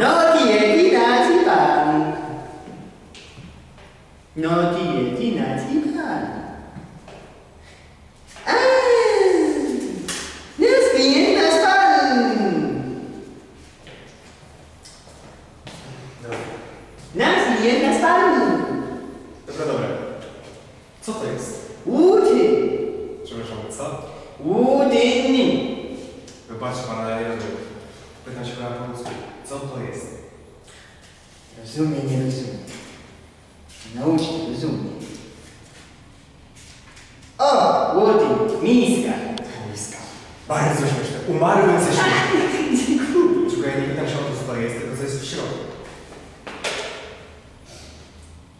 No dieti nazi pan. No dieti nazi pan. A, nie zginie nas pan. Nas zginie nas pan. Dobra, dobra. Co to jest? Uty. Przepraszam, co? Udyni. Wybacz pan, ale nie rozumiem. Pytam się pana po polsku. Co to jest? Rozumie, nie rozumie. Naucz się, rozumie. O, Łody, miska. Miska. Bardzo śmieszne. Umarłem ze śmiechu. Tylko ja nie pytam się o to, co to jest, tylko co jest w środku.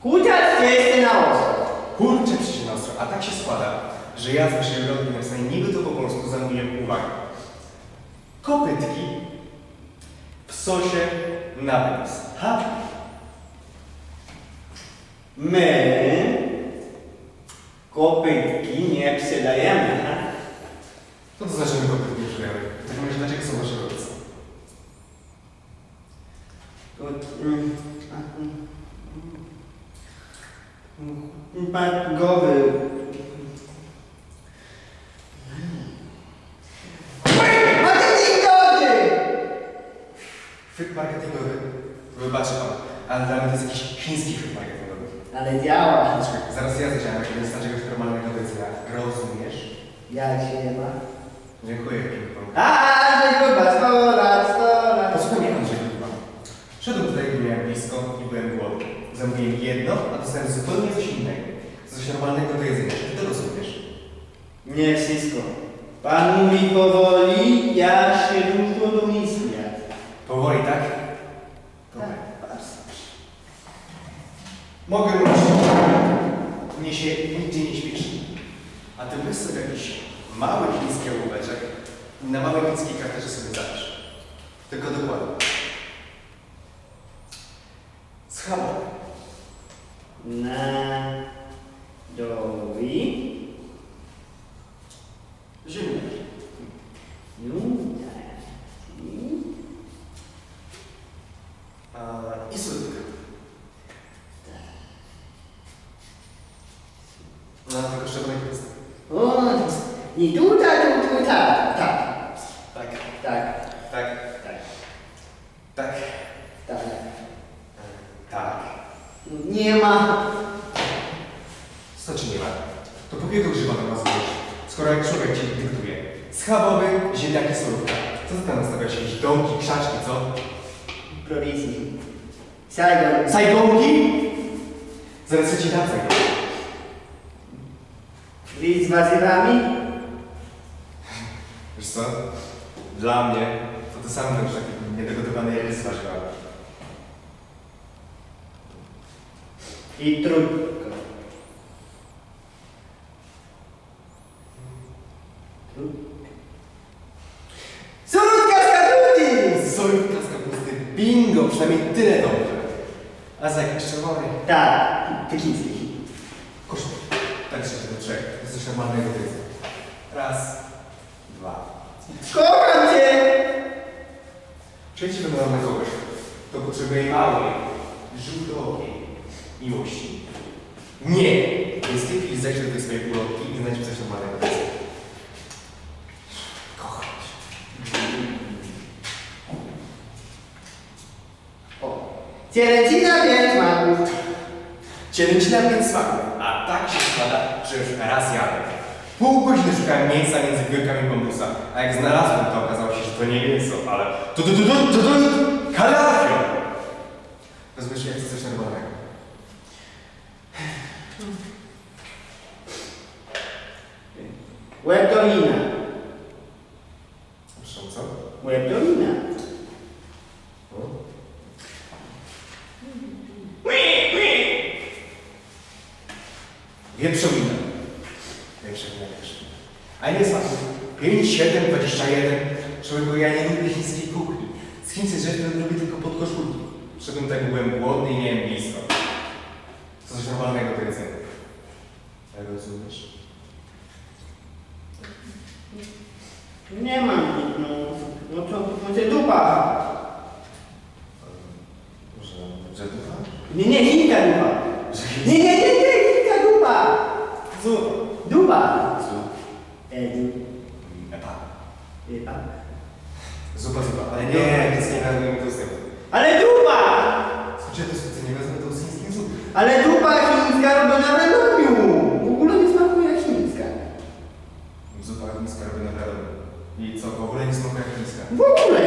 Kutas jest na ostro. Kurczę przyczyna ostro. A tak się składa, że ja z waszej napisane niby to po polsku zamówiłem uwagę. Kopytki sosie na wypas. Ha! My kopytki nie sprzedajemy. ha? Co to znaczy, że my kopytki nie sprzedajemy? W takim razie dlaczego są wasze rodzice? To, mm, a, mm, mm, Pan Gowy. Marketingowy! Chwyt marketingowy. Wybaczy pan, ale dla mnie to jest jakiś chiński chwyt marketingowy. Ale działa. Zaraz ja więc czegoś normalnego do jedzenia. Rozumiesz? Jak się ma? Dziękuję, ping-pong. A, że chyba 100 lat, 100 lat. Posłuchaj Andrzej Kuba. Szedłem tutaj, gdy miałem blisko i byłem głodny. Zamówiłem jedno, a dostałem zupełnie coś innego. Coś normalnego do jedzenia. Czy ty to rozumiesz? Nie wszystko. Pan mówi powoli, ja się dużo domyślam. Powoli, tak? Tak. Mogę mówić. Mnie się nigdzie nie śpieszy. A ty weź sobie jakiś mały chiński ołóweczek i na małej chińskiej karteczce sobie zapisz. Tylko dokładnie. Schabo. Na dowi. Ziemniak. Nuda. A, I słodka. No, tylko szczególnie jest. O, i tutaj, tu, tu, tak, tak, Tak, tak, tak, tak, tak, tak. tak. Nie ma. Co czy nie ma? To po jakiego grzyba to nazwiesz? Skoro jak człowiek ci dyktuje. Schabowy, ziemniaki, solówka. Co ty tam nastawiasz? Jakieś domki, krzaczki, co? Prowizji. Saigon. Sajgonki? Zaraz ci dam sajgonki. Lis z warzywami? Wiesz co? Dla mnie to ty sam też taki niedogotowany jest warzywami. I trudko. Surutka z kaputy! Solówka z kapusty. Bingo! Przynajmniej tyle dobrze. A za jakieś czerwony? Tak, pekiński. Kosztuj. Tak się do trzech. To jest coś normalnego do jedzenia. Raz, dwa. Kocham cię! Przejdźmy do na kogoś, kto potrzebuje małej, żółtookiej miłości. Nie! Więc ty chwili zejdź do tej swojej ulotki i znajdź coś normalnego cię. O. Cielęcina pięć maków. Cielęcina pięć smaków, a tak się składa, że już raz jadłem. Pół godziny szukałem mięsa między wiórkami bambusa, a jak znalazłem to okazało się, że to nie mięso, ale to to to to to, to kalafior! Rozumiesz, jak chcę coś normalnego. Łeb do wina. Proszę, co? Łeb do wina. O? Wieprzowina. Wieprzowina też. A nie smaku. 5, 7, 21. Człowieku, ja nie lubię chińskiej kuchni. Z chińskiej rzeczy lubię tylko podkoszulki. Szedłem tak, byłem głodny i miałem blisko coś normalnego do jedzenia. Rozumiesz? Nie mam nic, no. No to będzie dupa. Może dupa? Nie, nie, inna dupa. Nie, nie, Dupa chińska robiona w Radomiu. W ogóle nie smakuje jak chińska. Zupa chińska robiona w Radomiu. I co, w ogóle nie smakuje jak chińska? W ogóle.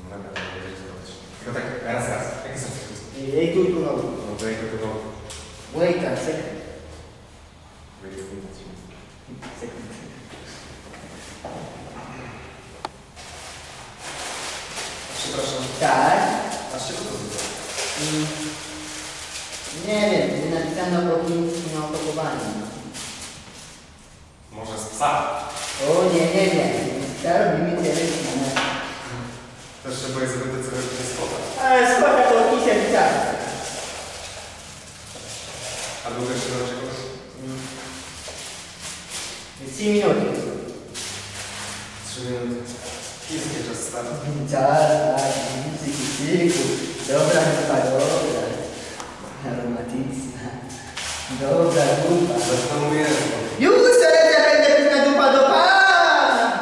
No dobra, to będzie zobaczyć. Tylko tak, raz, raz. Te chińskie? Ej, tu, tu, no. No to jak to to... Wait a second. Będzie widać. Second. Przepraszam. Tak. A z czego to zupa? Nie wiem, nie napisano po chińskim opakowaniu. Może z psa? O nie, nie wiem. Ja robimy telewizję. Też trzeba jest zapytać, co robi z kota. Ale spoko to kisem tak. A długo jeszcze do czegoś? Mm. 3 minuty. Trzy minuty. Chiński czas start. Czas, tak, cyku. Dobra, chyba dobra. Dobra, dupa. Mówię, Już ja będę pytać dupa do pana!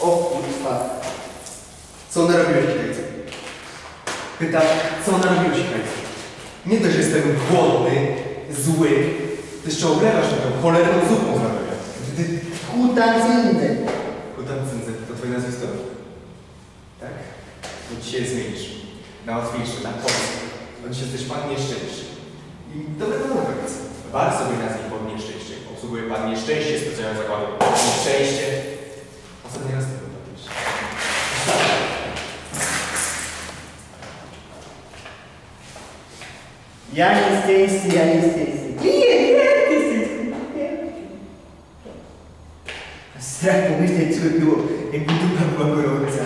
O kurwa. Co narobiłeś Kitajcu? Pytam, co narobiłeś Kitajcu? Nie dość, że jestem głodny, zły, ty jeszcze oblewasz tą cholerną zupą z Radomia. Kutancyndy. Kutan Cyndze, to twoje nazwisko? Tak? To dzisiaj zmienisz. Na łatwiejsze, na polskie. Dzisiaj jesteś pan nieszczęście. I to nawet. Bar sobie nazwij pod nieszczęście. Obsługuje pan nieszczęście specjalnym zakładem. Nieszczęście. Ostatni raz tego robisz. Ja nie szczęście, ja nie szczęście. Nie, nie, ty. Strach pomyśleć, co by było, jakby dupa była gorąca.